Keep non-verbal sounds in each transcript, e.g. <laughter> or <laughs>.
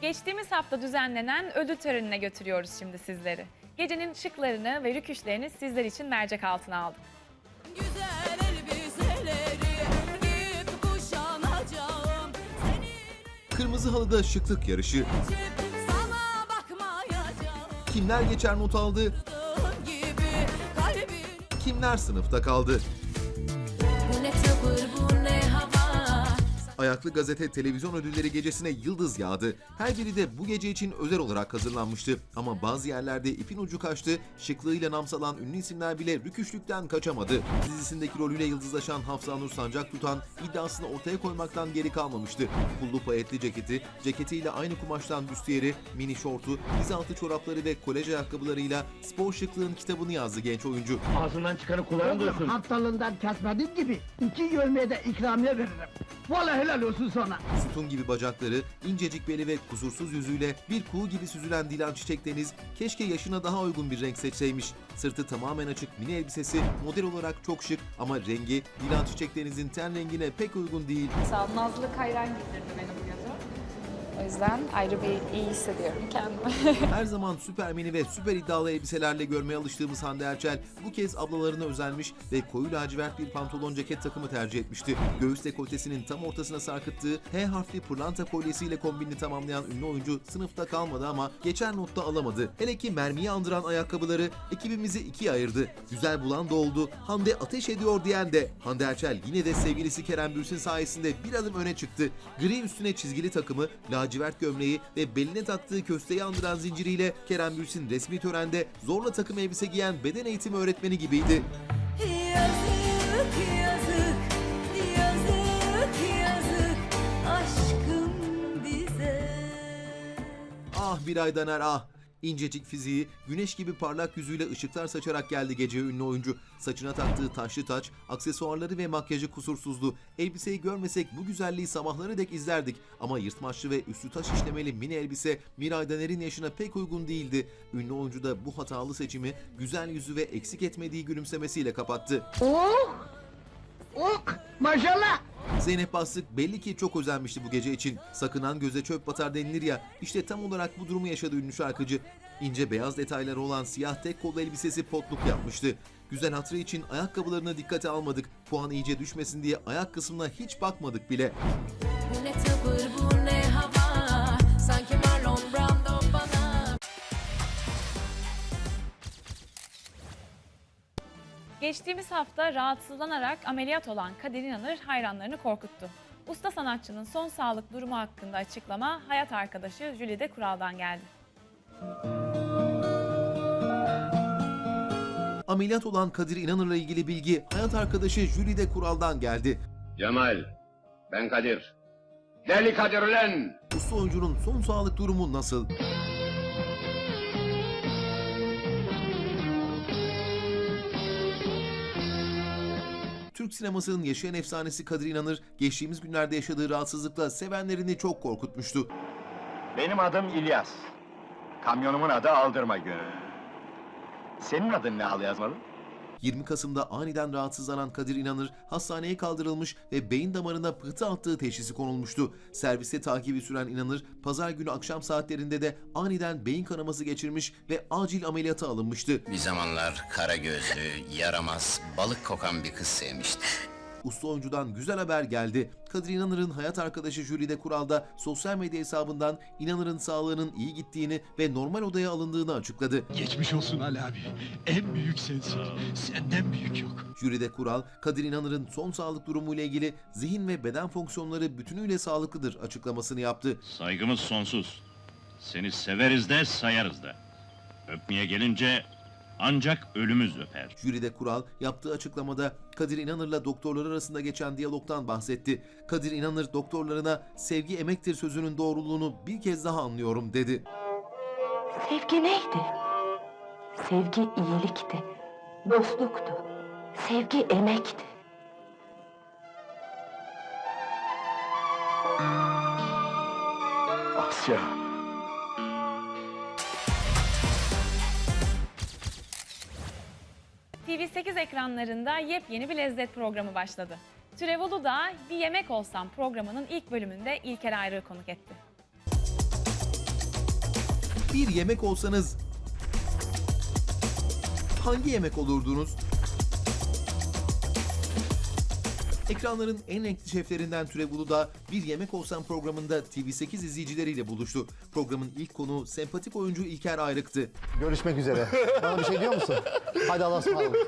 Geçtiğimiz hafta düzenlenen ödül törenine götürüyoruz şimdi sizleri. Gecenin şıklarını ve rüküşlerini sizler için mercek altına aldık. Güzel elbiseleri giyip kuşanacağım Seni Kırmızı halıda şıklık yarışı. geçip sana bakmayacağım Kimler geçer not aldı, gibi kalbin kimler sınıfta kaldı. Bu ne tavır bu ne hava Ayaklı Gazete Televizyon Ödülleri gecesine yıldız yağdı. Her biri de bu gece için özel olarak hazırlanmıştı. Ama bazı yerlerde ipin ucu kaçtı, şıklığıyla namsalan ünlü isimler bile rüküşlükten kaçamadı. Dizisindeki rolüyle yıldızlaşan Hafsa Nur Sancak tutan iddiasını ortaya koymaktan geri kalmamıştı. Pullu payetli ceketi, ceketiyle aynı kumaştan büstiyeri, mini şortu, diz altı çorapları ve kolej ayakkabılarıyla spor şıklığın kitabını yazdı genç oyuncu. Ağzından çıkanı kulağın duysun. haftalığından kesmediğim gibi iki yövmeye de ikramiye veririm. Vallahi helal olsun sana. Sütun gibi bacakları, incecik beli ve kusursuz yüzüyle bir kuğu gibi süzülen Dilan Çiçek Deniz keşke yaşına daha uygun bir renk seçseymiş. Sırtı tamamen açık mini elbisesi model olarak çok şık ama rengi Dilan Çiçek Deniz'in ten rengine pek uygun değil. Sağ ol. Nazlı Kayran giydirdi beni bu gece. O yüzden ayrı bir iyi hissediyorum kendimi. <laughs> Her zaman süper mini ve süper iddialı elbiselerle görmeye alıştığımız Hande Erçel bu kez ablalarına özenmiş ve koyu lacivert bir pantolon ceket takımı tercih etmişti. Göğüs dekoltesinin tam ortasına sarkıttığı H harfli pırlanta kolyesiyle kombinini tamamlayan ünlü oyuncu sınıfta kalmadı ama geçer notta alamadı. Hele ki mermiyi andıran ayakkabıları ekibimizi ikiye ayırdı. Güzel bulan da oldu. Hande ateş ediyor diyen de. Hande Erçel yine de sevgilisi Kerem Bürsin sayesinde bir adım öne çıktı. Gri üstüne çizgili takımı, lacivert gömleği ve beline taktığı kösteyi andıran zinciriyle Kerem Bürsin resmi törende zorla takım elbise giyen beden eğitimi öğretmeni gibiydi. Yazık yazık yazık yazık aşkım bize Ah bir Aydaner ah! İncecik fiziği, güneş gibi parlak yüzüyle ışıklar saçarak geldi geceye ünlü oyuncu. Saçına taktığı taşlı taç, aksesuarları ve makyajı kusursuzdu. Elbiseyi görmesek bu güzelliği sabahları dek izlerdik. Ama yırtmaçlı ve üstü taş işlemeli mini elbise Miray Daner'in yaşına pek uygun değildi. Ünlü oyuncu da bu hatalı seçimi güzel yüzü ve eksik etmediği gülümsemesiyle kapattı. Oh! Oh! Maşallah! Zeynep Bastık belli ki çok özenmişti bu gece için. Sakınan göze çöp batar denilir ya. İşte tam olarak bu durumu yaşadı ünlü şarkıcı. İnce beyaz detayları olan siyah tek kollu elbisesi potluk yapmıştı. Güzel hatırı için ayakkabılarını dikkate almadık. Puan iyice düşmesin diye ayak kısmına hiç bakmadık bile. Bu ne tavır bu ne hava Geçtiğimiz hafta rahatsızlanarak ameliyat olan Kadir İnanır hayranlarını korkuttu. Usta sanatçının son sağlık durumu hakkında açıklama hayat arkadaşı Jülide Kural'dan geldi. Ameliyat olan Kadir İnanır'la ilgili bilgi hayat arkadaşı Jülide Kural'dan geldi. Cemal, ben Kadir. Deli Kadir ulan! Usta oyuncunun son sağlık durumu nasıl? Türk sinemasının yaşayan efsanesi Kadir İnanır, geçtiğimiz günlerde yaşadığı rahatsızlıkla sevenlerini çok korkutmuştu. Benim adım İlyas. Kamyonumun adı Aldırma Gönül. Senin adın ne al yazmalı? 20 Kasım'da aniden rahatsızlanan Kadir İnanır hastaneye kaldırılmış ve beyin damarına pıhtı attığı teşhisi konulmuştu. Serviste takibi süren İnanır, pazar günü akşam saatlerinde de aniden beyin kanaması geçirmiş ve acil ameliyata alınmıştı. Bir zamanlar kara gözlü, yaramaz, balık kokan bir kız sevmişti. Usta oyuncudan güzel haber geldi. Kadir İnanır'ın hayat arkadaşı Jülide Kural'da sosyal medya hesabından İnanır'ın sağlığının iyi gittiğini ve normal odaya alındığını açıkladı. Geçmiş olsun Ali abi. En büyük sensin. Senden büyük yok. Jüride Kural, Kadir İnanır'ın son sağlık durumu ile ilgili zihin ve beden fonksiyonları bütünüyle sağlıklıdır açıklamasını yaptı. Saygımız sonsuz. Seni severiz de sayarız da. Öpmeye gelince ancak ölümüz öper. Jüride Kural yaptığı açıklamada Kadir İnanır'la doktorlar arasında geçen diyalogtan bahsetti. Kadir İnanır doktorlarına sevgi emektir sözünün doğruluğunu bir kez daha anlıyorum dedi. Sevgi neydi? Sevgi iyilikti, dostluktu. Sevgi emekti. Asya. TV8 ekranlarında yepyeni bir lezzet programı başladı. Türevolu da Bir Yemek Olsam programının ilk bölümünde İlker Ayrık'ı konuk etti. Bir yemek olsanız hangi yemek olurdunuz? Ekranların en renkli şeflerinden Türev Ulu Bir Yemek Olsam programında TV8 izleyicileriyle buluştu. Programın ilk konuğu sempatik oyuncu İlker Ayrık'tı. Görüşmek üzere. Bana bir şey diyor musun? Hadi Allah'a ısmarladık.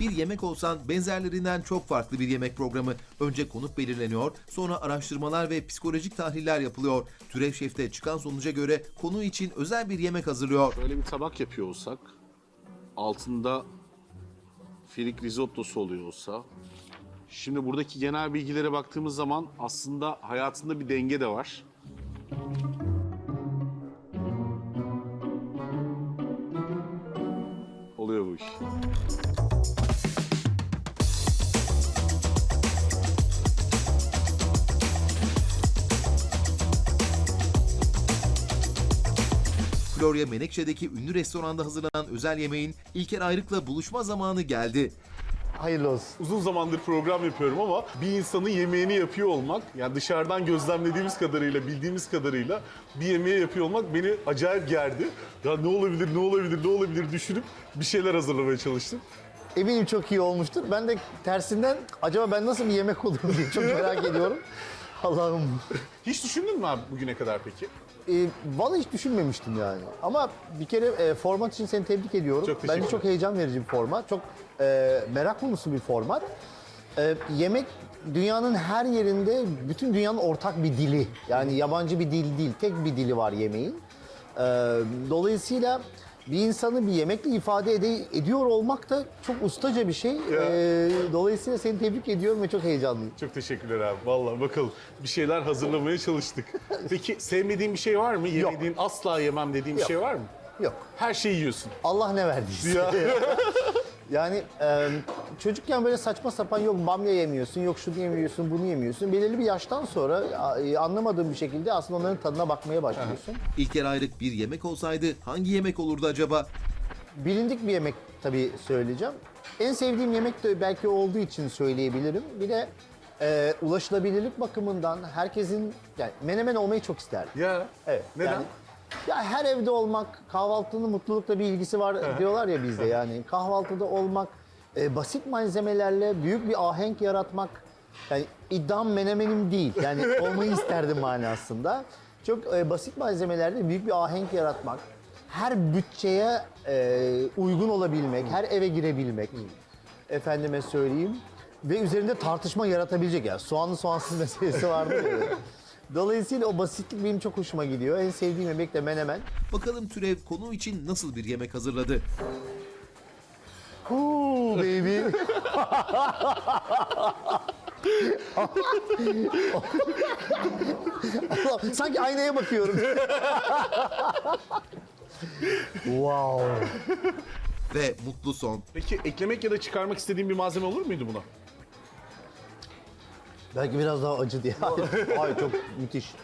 Bir Yemek Olsan benzerlerinden çok farklı bir yemek programı. Önce konuk belirleniyor, sonra araştırmalar ve psikolojik tahliller yapılıyor. Türev Şef'te çıkan sonuca göre konu için özel bir yemek hazırlıyor. Böyle bir tabak yapıyor olsak, altında firik risottosu oluyor olsa, şimdi buradaki genel bilgilere baktığımız zaman aslında hayatında bir denge de var. Oluyor bu iş. Florya Menekşe'deki ünlü restoranda hazırlanan özel yemeğin İlker Ayrık'la buluşma zamanı geldi. Hayırlı olsun. Uzun zamandır program yapıyorum ama bir insanın yemeğini yapıyor olmak, yani dışarıdan gözlemlediğimiz kadarıyla, bildiğimiz kadarıyla bir yemeği yapıyor olmak beni acayip gerdi. Ya ne olabilir, ne olabilir, ne olabilir düşünüp bir şeyler hazırlamaya çalıştım. Eminim çok iyi olmuştur. Ben de tersinden acaba ben nasıl bir yemek olurum diye <laughs> çok merak ediyorum. <laughs> Allah'ım. Hiç düşündün mü abi bugüne kadar peki? E, vallahi hiç düşünmemiştim yani. Ama bir kere e, format için seni tebrik ediyorum. Çok teşekkür Bence çok heyecan verici bir format. Çok e, merak konusu bir format. E, yemek dünyanın her yerinde, bütün dünyanın ortak bir dili. Yani yabancı bir dil değil, tek bir dili var yemeğin. E, dolayısıyla bir insanı bir yemekle ifade ede- ediyor olmak da çok ustaca bir şey. E, dolayısıyla seni tebrik ediyorum ve çok heyecanlıyım. Çok teşekkürler abi. Vallahi bakalım bir şeyler hazırlamaya çalıştık. Peki sevmediğin bir şey var mı? Yemediğin, asla yemem dediğin bir Yok. şey var mı? Yok. Her şeyi yiyorsun. Allah ne verdiyse. Ya. <laughs> Yani e, çocukken böyle saçma sapan yok bamya yemiyorsun, yok şunu yemiyorsun, bunu yemiyorsun. Belirli bir yaştan sonra e, anlamadığın bir şekilde aslında onların tadına bakmaya başlıyorsun. İlker Ayrık bir yemek olsaydı hangi yemek olurdu acaba? Bilindik bir yemek tabii söyleyeceğim. En sevdiğim yemek de belki olduğu için söyleyebilirim. Bir de e, ulaşılabilirlik bakımından herkesin yani menemen olmayı çok isterdim. ya. Evet. Neden? yani- ya her evde olmak, kahvaltının mutlulukla bir ilgisi var diyorlar ya bizde yani. Kahvaltıda olmak, e, basit malzemelerle büyük bir ahenk yaratmak. Yani iddiam menemenim değil. Yani <laughs> olmayı isterdim manasında. Çok e, basit malzemelerle büyük bir ahenk yaratmak. Her bütçeye e, uygun olabilmek, her eve girebilmek. Efendime söyleyeyim. Ve üzerinde tartışma yaratabilecek yani soğanlı soğansız <laughs> meselesi vardı ya. Dolayısıyla o basitlik benim çok hoşuma gidiyor. En sevdiğim yemek de menemen. Bakalım Türev konu için nasıl bir yemek hazırladı? Cool baby. Allah, <laughs> sanki aynaya bakıyorum. wow. Ve mutlu son. Peki eklemek ya da çıkarmak istediğin bir malzeme olur muydu buna? Belki biraz daha acı diye. Hayır, hayır çok <laughs> müthiş.